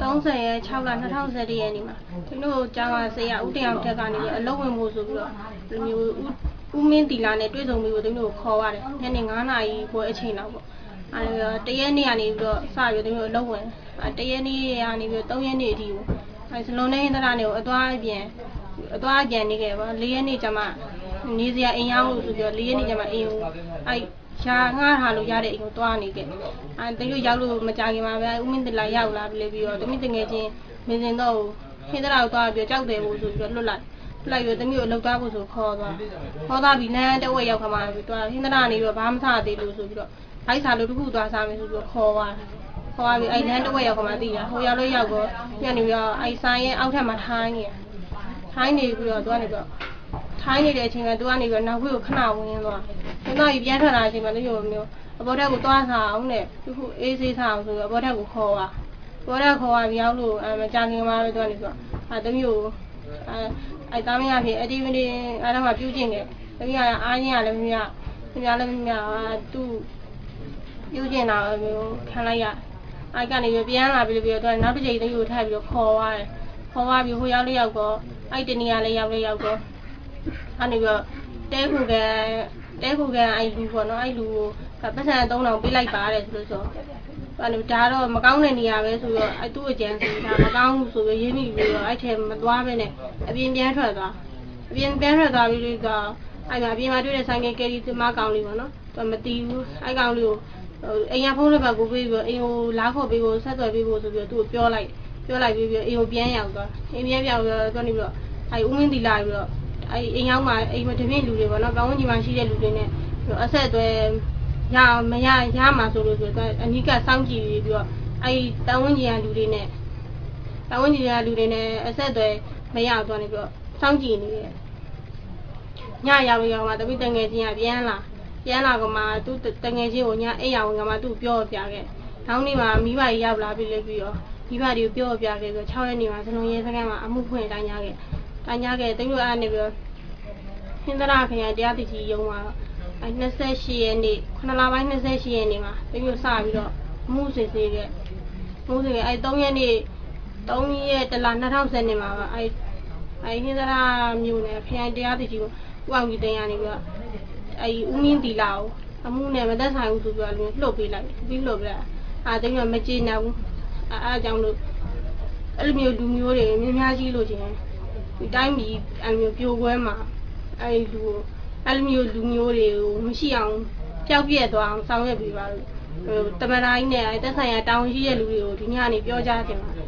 30ရက်6လ2021ရက်နေ့မှာသူတို့ကျောင်းကဆရာဦးတရားထက်ကနေပြီးအလုပ်ဝင်ဖို့ဆိုပြီးတော့ဒီမျိုးဦးမင်းတီလာနဲ့တွေ့ဆုံပြီးတော့သူတို့ခေါ်ရတယ်ညနေ9နာရီကိုအချိန်လောက်ပေါ့အဲတရက်နေ့ကနေပြီးတော့စပြီးသူတို့အလုပ်ဝင်အဲတရက်နေ့ကနေပြီးတော့3ရက်နေ့အထိကိုအဲစလုံးနေဟင်းတရနေကိုအသွားအပြန်အသွားအပြန်နေခဲ့ပါ၄ရက်နေ့ကျမှနေစရာအိမ်ရောက်လို့ဆိုပြီးတော့၄ရက်နေ့ကျမှအိမ်ကိုအဲ ရှာငှားထားလို့ရတဲ့အိမ်ကိုသွားနေခဲ့အဲတကယ်ရောက်လို့မကြခင်မှာပဲဦးမင်းတလာရောက်လာပြီးပြီးတော့တမိတငယ်ချင်းမင်းစင်တော့ဟင်းတရာကိုသွားပြီးကြောက်တယ်ဖို့ဆိုပြီးတော့လွတ်လိုက်လိုက်ပြီးတမျိုးအလုပ်သားဖို့ဆိုခေါ်သွားခေါ်သွားပြီးလမ်းတဝက်ရောက်ခါမှပြီးတော့ဟင်းတရာနေပြီးတော့ဘာမှမစားသေးလို့ဆိုပြီးတော့လိုက်စားလို့တခုသွားစားမယ်ဆိုပြီးတော့ခေါ်သွားခေါ်သွားပြီးအဲ့လမ်းတဝက်ရောက်ခါမှသိတာဟိုရောက်လို့ရောက်တော့ညနေပြီးတော့အဲ့ဆိုင်ရဲ့အောက်ထပ်မှာထိုင်းနေထိုင်းနေပြီးတော့သူကနေပြီးတော့ ထိုင်းနေတဲ့အချိန်ကသူကနေပြီးတော့နောက်ဘက်ကိုခဏဝင်သွားဝင်သွားပြီးပြန်ထွက်လာတဲ့အချိန်မှာတမျိုးမျိုးအပေါ်ထက်ကိုသွားစားအောင်နဲ့သူကအေးဆေးစားအောင်ဆိုပြီးအပေါ်ထက်ကိုခေါ်သွားပေါ်ထက်ခေါ်သွားပြီးရောက်လို့အဲမကြခင်မှာပဲသူကနေပြီးတော့အဲတမျိုးအဲအဲတာမရဖြစ်အတီးမင်းအဲ့ဒါမှပြုတ်ကျင်တယ်တမီးကအားချင်းကလည်းမမြမမြလည်းမမြသူပြုတ်ကျင်တာမျိုးခံလိုက်ရအဲ့ကနေပြီးပြန်လာပြီးပြီးတော့နောက်တစ်ချိန်တမီးကိုထပ်ပြီးတော့ခေါ်သွားတယ်ခေါ်သွားပြီးဟိုရောက်လေးရောက်တော့အဲ့တနေရာလေးရောက်လေးရောက်တော့ အဲ့နေပြီးတော့တဲခုကတဲခုကအဲ့လူပေါ့နော်အဲ့လူကိုပတ်စံ3000ပေးလိုက်ပါတယ်ဆိုလို့ဆိုအဲ့လိုဒါတော့မကောင်းတဲ့နေရာပဲဆိုတော့အဲ့သူ့အကြံစီဒါမကောင်းဘူးဆိုပြီးရင်းမိပြီးတော့အဲ့ထဲမသွားပဲနဲ့အပြင်ပြန်ထွက်သွားအပြင်ပြန်ထွက်သွားပြီးတော့အဲ့မှာအပြင်မှာတွေ့တဲ့ဆိုင်ကယ်ကယ်ရီသမားကောင်လေးပေါ့နော်သူမတီးဘူးအဲ့ကောင်လေးကိုအိမ်ရဖုန်းလေးပါကိုပေးပြီးတော့အိမ်ကိုလာခေါ်ပေးဖို့ဆက်သွယ်ပေးဖို့ဆိုပြီးတော့သူ့ကိုပြောလိုက်ပြောလိုက်ပြီးပြီးအိမ်ကိုပြန်ရောက်သွားအိမ်ပြန်ပြောက်တော့သူနေပြီးတော့အဲ့ဦးမင်းတီလာပြီးတော့ အဲ့အိမ်ရောက်မှအိမ်မတပြင်းလူတွေပေါ့နော်ကောင်းဝင်ကြီးမှရှိတဲ့လူတွေနဲ့အဆက်အသွယ်ရမရရမှာဆိုလို့ဆိုတော့အနိကစောင့်ကြည့်ပြီးတော့အဲ့တန်ဝင်းကြီးကလူတွေနဲ့တန်ဝင်းကြီးကလူတွေနဲ့အဆက်အသွယ်မရတော့နေပြီးတော့စောင့်ကြည့်နေတယ်ညရောက်ရောက်မှတပိတငယ်ချင်းကပြန်လာပြန်လာကမှသူတငယ်ချင်းကိုညအိမ်ရောက်ကမှသူ့ပြောပြခဲ့နောက်နေ့မှာမိဘကြီးရောက်လာပြီးလေပြီးတော့မိဘတွေကိုပြောပြခဲ့ဆို6ရက်နေ့မှာစလုံးရဲစခန်းမှာအမှုဖွင့်တိုင်းရခဲ့ တိုင်းရခဲ့တမျိုးအားနေပြီးတော့ဟင်္ဒရာခရိုင်တရားသူကြီးရုံးမှာအဲ28ရက်နေ့9လပိုင်း28ရက်နေ့မှာတမျိုးစပြီးတော့မှုစစ်ဆေးခဲ့မှုစစ်ခဲ့အဲ3ရက်နေ့3ရက်တလ2010နှစ်မှာအဲအဲဟင်္ဒရာမြို့နယ်ခရိုင်တရားသူကြီးကိုဥအောင်ကြီးတင်ရနေပြီးတော့အဲဦးမင်းတီလာကိုအမှုနဲ့မသက်ဆိုင်ဘူးဆိုပြီးတော့လှုပ်ပေးလိုက်ပြီးလှုပ်ပြလိုက်အဲတမျိုးမကြေနပ်ဘူးအဲအားကြောင့်လို့အဲ့လိုမျိုးလူမျိုးတွေများများကြီးလို့ချင်း ဒီတိုင်းပြည်အဲ့လိုမျိုးပြိုကွဲမှာအဲ့ဒီလူအဲ့လိုမျိုးလူမျိုးတွေကိုမရှိအောင်ပျောက်ပြက်သွားအောင်ဆောင်ရွက်ပေးပါလို့ဟိုတမန်တိုင်းနဲ့အဲ့သက်ဆိုင်ရာတာဝန်ရှိတဲ့လူတွေကိုဒီညနေပြောကြားတင်ပါ